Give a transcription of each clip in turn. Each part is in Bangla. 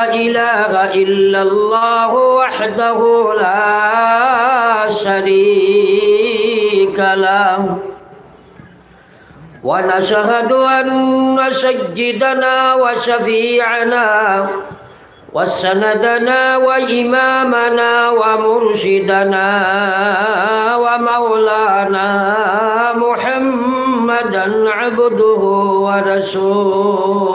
إله إلا الله وحده لا شريك له. ونشهد أن سيدنا وشفيعنا وسندنا وإمامنا ومرشدنا ومولانا محمدا عبده ورسوله.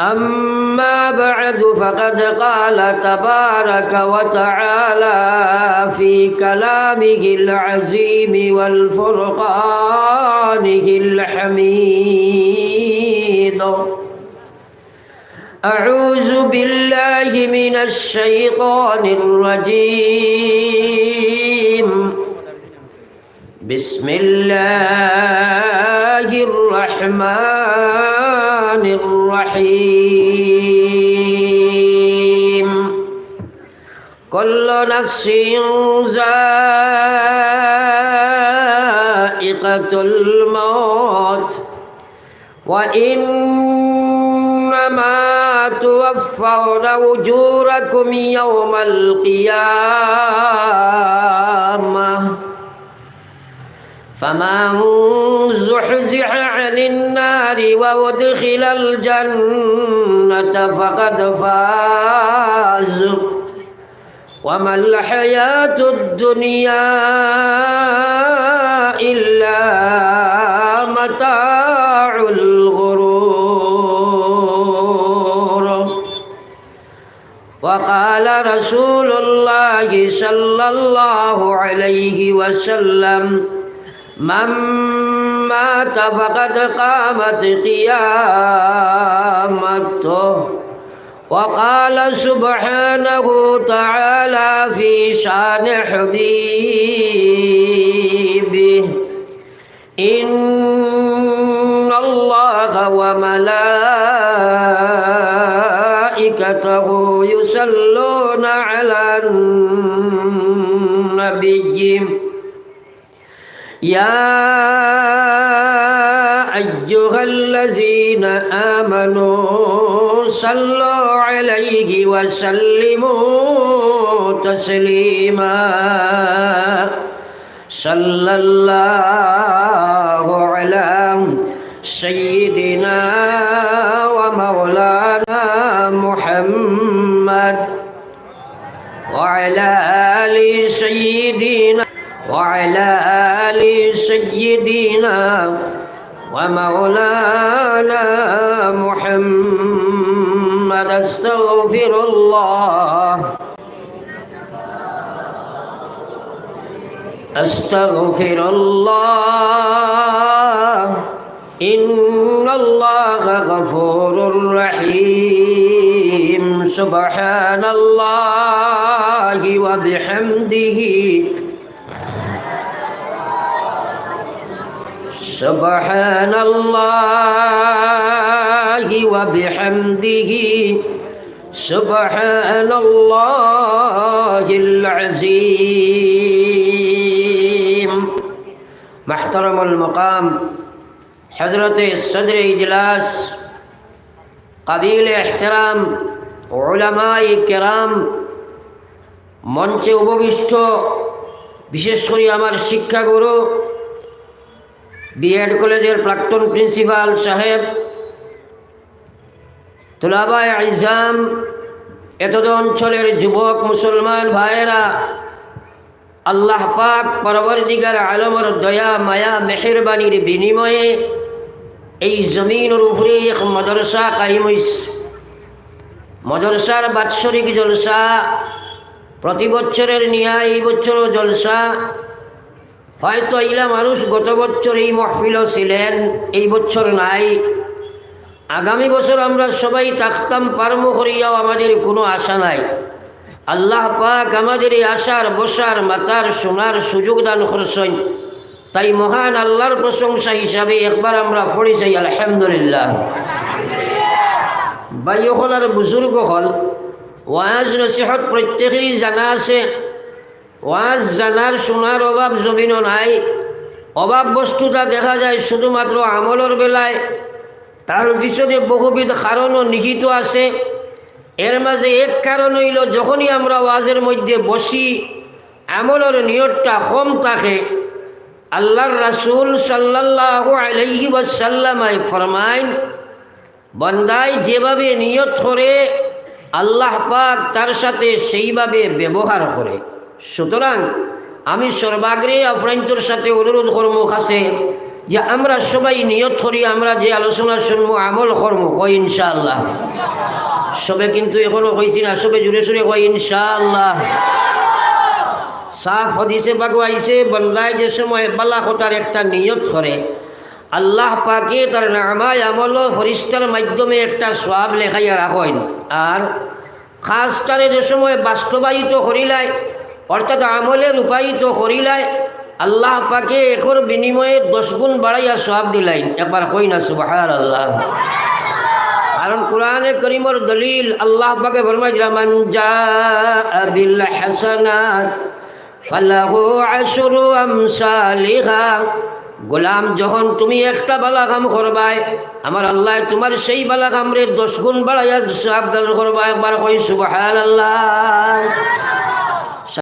أما بعد فقد قال تبارك وتعالى في كلامه العزيم والفرقانه الحميد. أعوذ بالله من الشيطان الرجيم. بسم الله الرحمن الرحيم. كل نفس ذائقة الموت وإنما توفون أجوركم يوم القيامة. فمن زحزح عن النار وادخل الجنة فقد فاز وما الحياة الدنيا إلا متاع الغرور وقال رسول الله صلى الله عليه وسلم من مات فقد قامت قيامته وقال سبحانه تعالى في شان حبيبه إن الله وملائكته يصلون على النبي يا أيها الذين آمنوا صلوا عليه وسلموا تسليما. صلى الله على سيدنا ومولانا محمد وعلى آل سيدنا وعلى آل سيدنا ومولانا محمد استغفر الله. أستغفر الله. إن الله غفور رحيم. سبحان الله وبحمده. سبحان الله وبحمده سبحان الله العظيم محترم المقام حضرت صدر اجلاس قبيل احترام علماء কেরাম মঞ্চে উপবিষ্ট বিশেষ করে আমার শিক্ষাগুরু বিএড কলেজের প্রাক্তন প্রিন্সিপাল সাহেব, তুলাবাই আইজাম এতদ অঞ্চলের যুবক মুসলমান ভাইয়েরা, আল্লাহ পাক পরবর্তীকার আলমর দয়া, মায়া মেহরবানির বিনিময়ে এই জমিনের উপরে এক মদরসা কাহিম মদরসার বাৎসরিক জলসা, প্রতি বছরের নিয়া এই বছরও জলসা হয়তো ইলা মানুষ গত বছর এই মহফিলও ছিলেন, এই বছর নাই। আগামী বছর আমরা সবাই থাকতাম পারমো করিয়াও আমাদের কোনো আশা নাই। আল্লাহ পাক আমাদের এই আশার, বসার, মাতার সোনার সুযোগ দান করছেন। তাই মহান আল্লাহর প্রশংসা হিসাবে একবার আমরা পড়ি চাই আলহামদুলিল্লাহ। বাই হল আর বুজুর্গ হল। ওয়াজ নসিহত প্রত্যেকেরই জানা আছে। ওয়াজ জানার শোনার অভাব জমিনও নাই। অভাব বস্তুটা দেখা যায় শুধুমাত্র আমলের বেলায়। তার পিছনে বহুবিধ কারণও নিহিত আছে। এর মাঝে এক কারণ হইল, যখনই আমরা ওয়াজের মধ্যে বসি, আমলের নিয়তটা কম থাকে। আল্লাহর রাসূল সাল্লাল্লাহু আলাইহি ওয়াসাল্লামায় ফরমাইন বন্দায় যেভাবে নিয়ত করে, আল্লাহ পাক তার সাথে সেইভাবে ব্যবহার করে। সুতরাং আমি সর্বাগ্রে আফরাইন্তর সাথে অনুরোধ কর্ম কাছে যে আমরা সবাই নিয়ত করি, আমরা যে আলোচনা শুনব আমল কর্ম কই ইনশাআল্লাহ। সবে কিন্তু এখনও কইছি না, সবে জুড়ে সুরে কই ইনশাআল্লাহ। সাফ হদিসে বাগু আইসে বন্দায় যে সময় বালা কোটার একটা নিয়ত করে, আল্লাহ পাকে তার নামায় আমল ফরিস্তার মাধ্যমে একটা সোয়াব লেখাইয়া রাখেন। আর খাস যে সময় বাস্তবায়িত করিলায় অর্থাৎ আমলে রূপায়িত করিলায়, আল্লাহ পাকে একর বিনিময়ে দশ গুণ বাড়াইয়া সোয়াব দিলাইন। একবার কই না সুবাহার আল্লাহ কারণ কোরআনে করিমর দলিল আল্লাহ পাকে আমসালিহা। গোলাম, যখন তুমি একটা বালা কাম করবাই আমার আল্লাহ তোমার সেই বালা কামরে দশ গুণ বাড়াইয়া সাবধান করবা একবার কই, সুবহানাল্লাহ।